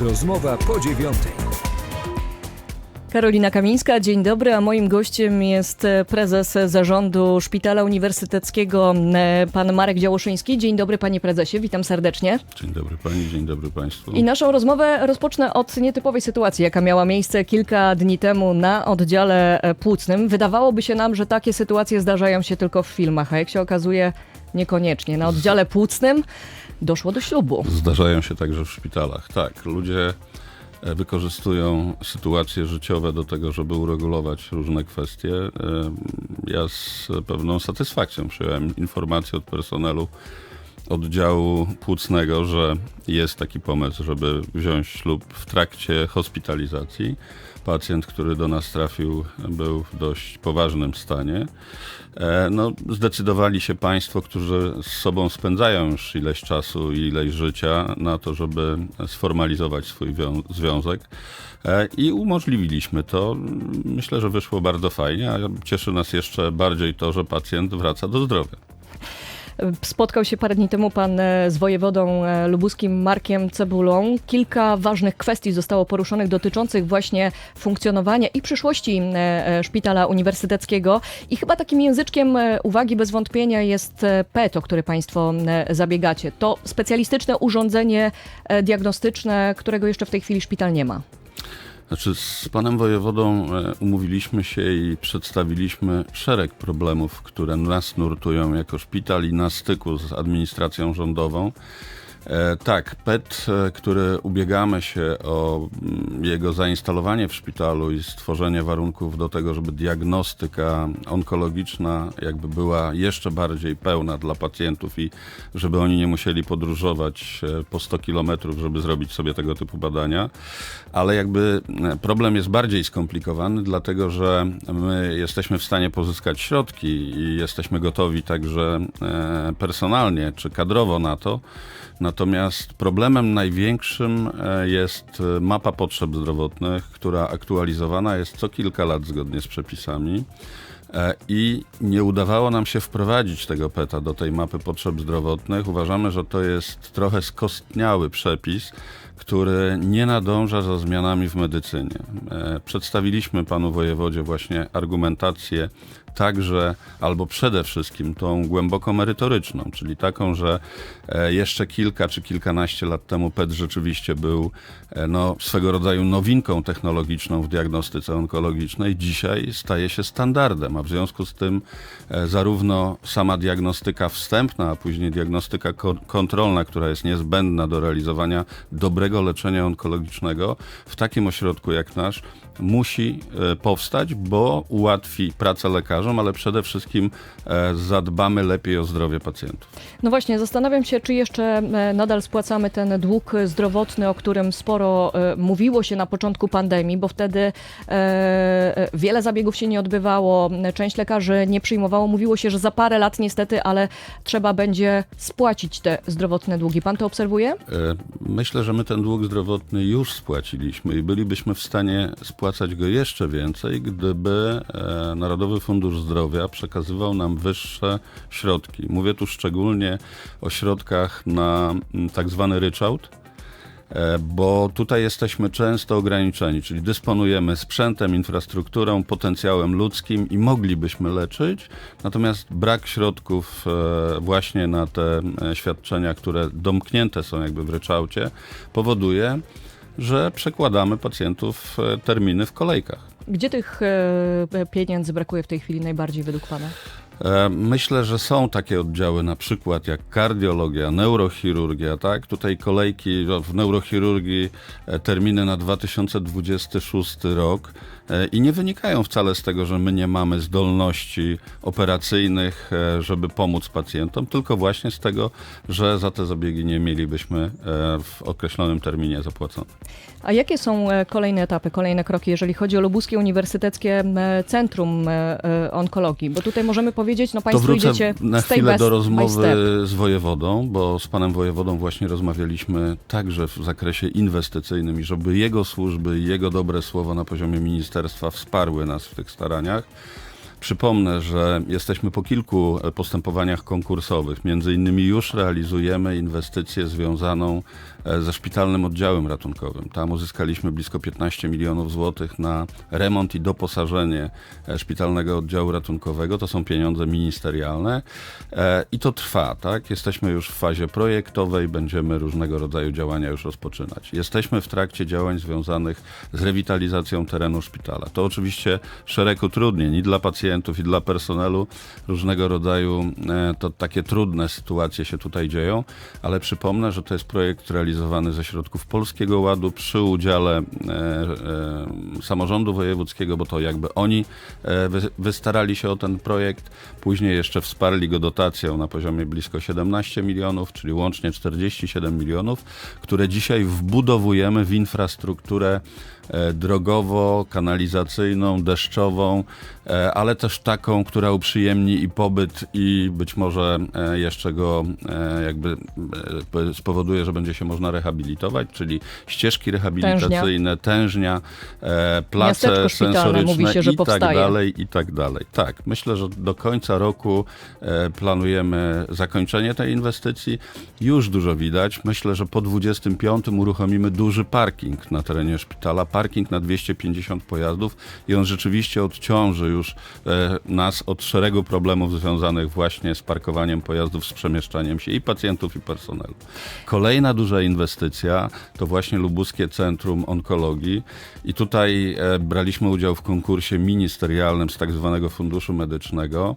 Rozmowa po dziewiątej. Karolina Kamińska, dzień dobry, a moim gościem jest e, prezes Zarządu Szpitala Uniwersyteckiego, e, pan Marek Działoszyński. Dzień dobry panie prezesie, witam serdecznie. Dzień dobry pani, dzień dobry państwu. I naszą rozmowę rozpocznę od nietypowej sytuacji, jaka miała miejsce kilka dni temu na oddziale e, płucnym. Wydawałoby się nam, że takie sytuacje zdarzają się tylko w filmach, a jak się okazuje, niekoniecznie. Na oddziale płucnym doszło do ślubu. Zdarzają się także w szpitalach. Tak, ludzie e, wykorzystują sytuacje życiowe do tego, żeby uregulować różne kwestie. E, Ja z pewną satysfakcją przyjąłem informację od personelu oddziału płucnego, że jest taki pomysł, żeby wziąć ślub w trakcie hospitalizacji. Pacjent, który do nas trafił, był w dość poważnym stanie. E, No, zdecydowali się Państwo, którzy z sobą spędzają już ileś czasu i ileś życia, na to, żeby sformalizować swój wią- związek. E, I umożliwiliśmy to. Myślę, że wyszło bardzo fajnie, a cieszy nas jeszcze bardziej to, że pacjent wraca do zdrowia. Spotkał się parę dni temu pan e, z wojewodą e, lubuskim Markiem Cebulą. Kilka ważnych kwestii zostało poruszonych dotyczących właśnie funkcjonowania i przyszłości e, szpitala uniwersyteckiego. I chyba takim języczkiem uwagi bez wątpienia jest PET, o który państwo zabiegacie. To specjalistyczne urządzenie diagnostyczne, którego jeszcze w tej chwili szpital nie ma. Znaczy, z panem wojewodą e, umówiliśmy się i przedstawiliśmy szereg problemów, które nas nurtują jako szpital i na styku z administracją rządową. E, tak, PET, e, który ubiegamy się o mm, jego zainstalowanie w szpitalu i stworzenie warunków do tego, żeby diagnostyka onkologiczna jakby była jeszcze bardziej pełna dla pacjentów i żeby oni nie musieli podróżować e, po 100 kilometrów, żeby zrobić sobie tego typu badania. Ale jakby problem jest bardziej skomplikowany, dlatego że my jesteśmy w stanie pozyskać środki i jesteśmy gotowi także personalnie czy kadrowo na to. Natomiast problemem największym e, jest e, mapa potrzeb zdrowotnych, która aktualizowana jest co kilka lat zgodnie z przepisami. E, I nie udawało nam się wprowadzić tego PETA do tej mapy potrzeb zdrowotnych. Uważamy, że to jest trochę skostniały przepis, który nie nadąża za zmianami w medycynie. Przedstawiliśmy panu wojewodzie właśnie argumentację także albo przede wszystkim tą głęboko merytoryczną, czyli taką, że e, jeszcze kilka czy kilkanaście lat temu PET rzeczywiście był e, no, swego rodzaju nowinką technologiczną w diagnostyce onkologicznej. Dzisiaj staje się standardem, a w związku z tym e, zarówno sama diagnostyka wstępna, a później diagnostyka ko- kontrolna, która jest niezbędna do realizowania dobrego leczenia onkologicznego w takim ośrodku jak nasz, musi e, powstać, bo ułatwi pracę lekarzom, ale przede wszystkim e, zadbamy lepiej o zdrowie pacjentów. No właśnie, zastanawiam się, czy jeszcze e, nadal spłacamy ten dług zdrowotny, o którym sporo mówiło się na początku pandemii, bo wtedy wiele zabiegów się nie odbywało, część lekarzy nie przyjmowało. Mówiło się, że za parę lat niestety, ale trzeba będzie spłacić te zdrowotne długi. Pan to obserwuje? Myślę, że my ten dług zdrowotny już spłaciliśmy i bylibyśmy w stanie spłacać go jeszcze więcej, gdyby e, Narodowy Fundusz Zdrowia przekazywał nam wyższe środki. Mówię tu szczególnie o środkach na mm, tak zwany ryczałt. E, Bo tutaj jesteśmy często ograniczeni, czyli dysponujemy sprzętem, infrastrukturą, potencjałem ludzkim i moglibyśmy leczyć, natomiast brak środków e, właśnie na te świadczenia, które domknięte są jakby w ryczałcie, powoduje, że przekładamy pacjentów e, terminy w kolejkach. Gdzie tych e, pieniędzy brakuje w tej chwili najbardziej według Pana? E, Myślę, że są takie oddziały, na przykład jak kardiologia, neurochirurgia, tak? Tutaj kolejki w neurochirurgii, e, terminy na 2026 rok e, i nie wynikają wcale z tego, że my nie mamy zdolności operacyjnych, żeby pomóc pacjentom, tylko właśnie z tego, że za te zabiegi nie mielibyśmy w określonym terminie zapłacone. A jakie są e, kolejne etapy, kolejne kroki, jeżeli chodzi o Lubuskie Uniwersyteckie e, Centrum e, Onkologii? Bo tutaj możemy powiedzieć, no To Państwo wrócę idziecie na chwilę do rozmowy z wojewodą, bo z panem wojewodą właśnie rozmawialiśmy także w zakresie inwestycyjnym i żeby jego służby i jego dobre słowo na poziomie ministerstwa wsparły nas w tych staraniach. Przypomnę, że jesteśmy po kilku e, postępowaniach konkursowych. Między innymi już realizujemy inwestycję związaną e, ze szpitalnym oddziałem ratunkowym. Tam uzyskaliśmy blisko 15 milionów złotych na remont i doposażenie e, szpitalnego oddziału ratunkowego. To są pieniądze ministerialne i to trwa, tak? Jesteśmy już w fazie projektowej, będziemy różnego rodzaju działania już rozpoczynać. Jesteśmy w trakcie działań związanych z rewitalizacją terenu szpitala. To oczywiście szereg utrudnień i dla pacjentów, i dla personelu. Różnego rodzaju e, to takie trudne sytuacje się tutaj dzieją, ale przypomnę, że to jest projekt realizowany ze środków Polskiego Ładu przy udziale e, e, samorządu wojewódzkiego, bo to jakby oni wy, wystarali się o ten projekt. Później jeszcze wsparli go dotacją na poziomie blisko 17 milionów, czyli łącznie 47 milionów, które dzisiaj wbudowujemy w infrastrukturę e, drogowo-kanalizacyjną, deszczową, e, ale też taką, która uprzyjemni i pobyt i być może e, jeszcze go jakby spowoduje, że będzie się można rehabilitować, czyli ścieżki rehabilitacyjne, tężnia, e, place sensoryczne się, i tak powstaje. dalej, i tak dalej. Tak, myślę, że do końca roku planujemy zakończenie tej inwestycji. Już dużo widać. Myślę, że po 25 uruchomimy duży parking na terenie szpitala, parking na 250 pojazdów i on rzeczywiście odciąży już e, nas od szeregu problemów związanych właśnie z parkowaniem pojazdów, z przemieszczaniem się i pacjentów, i personelu. Kolejna duża inwestycja to właśnie Lubuskie Centrum Onkologii i tutaj e, braliśmy udział w konkursie ministerialnym z tak zwanego Funduszu Medycznego.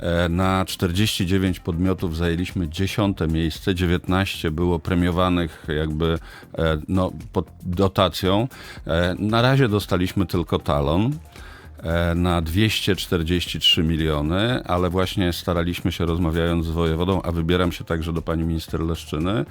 E, Na 49 podmiotów zajęliśmy 10 miejsce, 19 było premiowanych jakby e, no, pod dotacją. E, Na razie dostaliśmy tylko talon na 243 miliony, ale właśnie staraliśmy się rozmawiając z wojewodą, a wybieram się także do pani minister Leszczyny,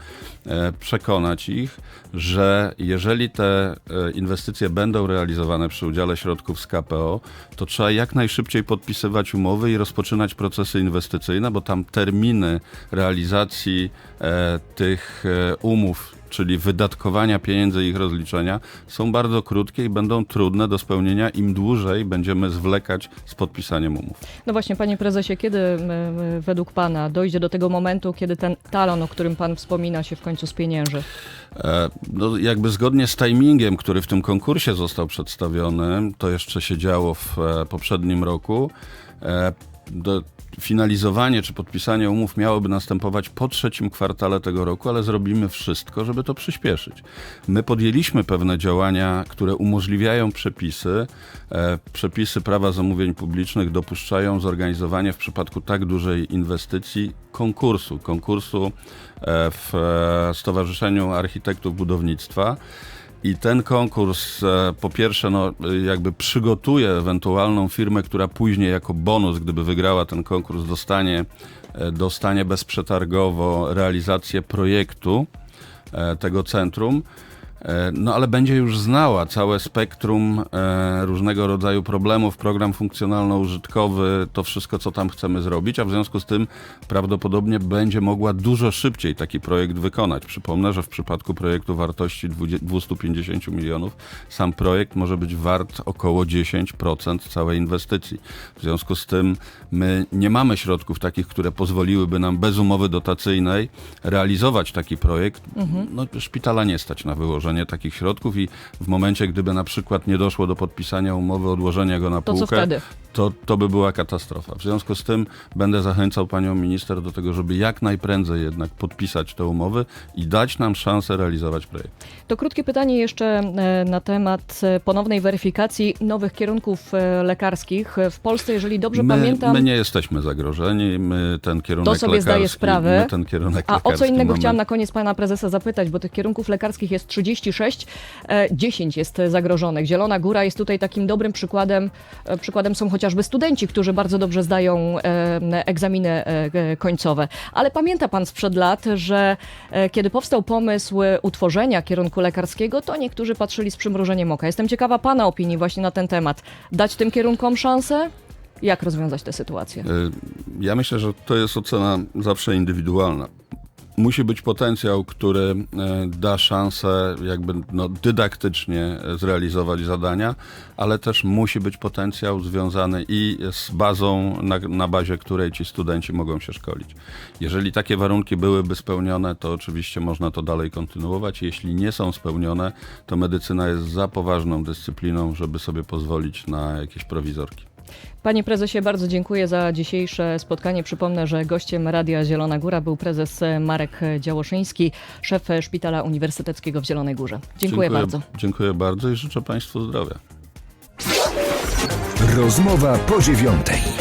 e, przekonać ich, że jeżeli te e, inwestycje będą realizowane przy udziale środków z KPO, to trzeba jak najszybciej podpisywać umowy i rozpoczynać procesy inwestycyjne, bo tam terminy realizacji e, tych e, umów czyli wydatkowania pieniędzy i ich rozliczenia, są bardzo krótkie i będą trudne do spełnienia. Im dłużej będziemy zwlekać z podpisaniem umów. No właśnie, panie prezesie, kiedy według pana dojdzie do tego momentu, kiedy ten talon, o którym pan wspomina, się w końcu spienięży? E, No, jakby zgodnie z timingiem, który w tym konkursie został przedstawiony, to jeszcze się działo w e, poprzednim roku. Do, finalizowanie czy podpisanie umów miałoby następować po trzecim kwartale tego roku, ale zrobimy wszystko, żeby to przyspieszyć. My podjęliśmy pewne działania, które umożliwiają przepisy. E, Przepisy prawa zamówień publicznych dopuszczają zorganizowanie w przypadku tak dużej inwestycji konkursu. Konkursu e, w e, Stowarzyszeniu Architektów Budownictwa. I ten konkurs e, po pierwsze no, jakby przygotuje ewentualną firmę, która później jako bonus, gdyby wygrała ten konkurs, dostanie, e, dostanie bezprzetargowo realizację projektu e, tego centrum. E, No ale będzie już znała całe spektrum e, różnego rodzaju problemów, program funkcjonalno-użytkowy, to wszystko, co tam chcemy zrobić, a w związku z tym prawdopodobnie będzie mogła dużo szybciej taki projekt wykonać. Przypomnę, że w przypadku projektu wartości 20 250 milionów sam projekt może być wart około 10% całej inwestycji. W związku z tym my nie mamy środków takich, które pozwoliłyby nam bez umowy dotacyjnej realizować taki projekt. No, szpitala nie stać na wyłożenie takich środków i w momencie, gdyby na przykład nie doszło do podpisania umowy, odłożenia go na To półkę, to, to by była katastrofa. W związku z tym będę zachęcał panią minister do tego, żeby jak najprędzej jednak podpisać te umowy i dać nam szansę realizować projekt. To krótkie pytanie jeszcze e, na temat e, ponownej weryfikacji nowych kierunków e, lekarskich w Polsce. Jeżeli dobrze my, pamiętam, my nie jesteśmy zagrożeni, my ten kierunek To sobie zdaję lekarski, sprawę. My ten kierunek A o co innego mamy. chciałam na koniec pana prezesa zapytać, bo tych kierunków lekarskich jest 36, e, 10 jest zagrożonych. Zielona Góra jest tutaj takim dobrym przykładem. E, Przykładem są chociażby studenci, którzy bardzo dobrze zdają e, egzaminy e, e, końcowe. Ale pamięta pan sprzed lat, że e, kiedy powstał pomysł e, utworzenia kierunku lekarskiego, to niektórzy patrzyli z przymrużeniem oka. Jestem ciekawa pana opinii właśnie na ten temat. Dać tym kierunkom szansę? Jak rozwiązać tę sytuację? Ja myślę, że to jest ocena zawsze indywidualna. Musi być potencjał, który e, da szansę jakby no, dydaktycznie e, zrealizować zadania, ale też musi być potencjał związany i z bazą, na, na bazie której ci studenci mogą się szkolić. Jeżeli takie warunki byłyby spełnione, to oczywiście można to dalej kontynuować. Jeśli nie są spełnione, to medycyna jest za poważną dyscypliną, żeby sobie pozwolić na jakieś prowizorki. Panie prezesie, bardzo dziękuję za dzisiejsze spotkanie. Przypomnę, że gościem Radia Zielona Góra był prezes Marek Działoszyński, szef Szpitala Uniwersyteckiego w Zielonej Górze. Dziękuję, bardzo. Dziękuję bardzo i życzę Państwu zdrowia. Rozmowa po dziewiątej.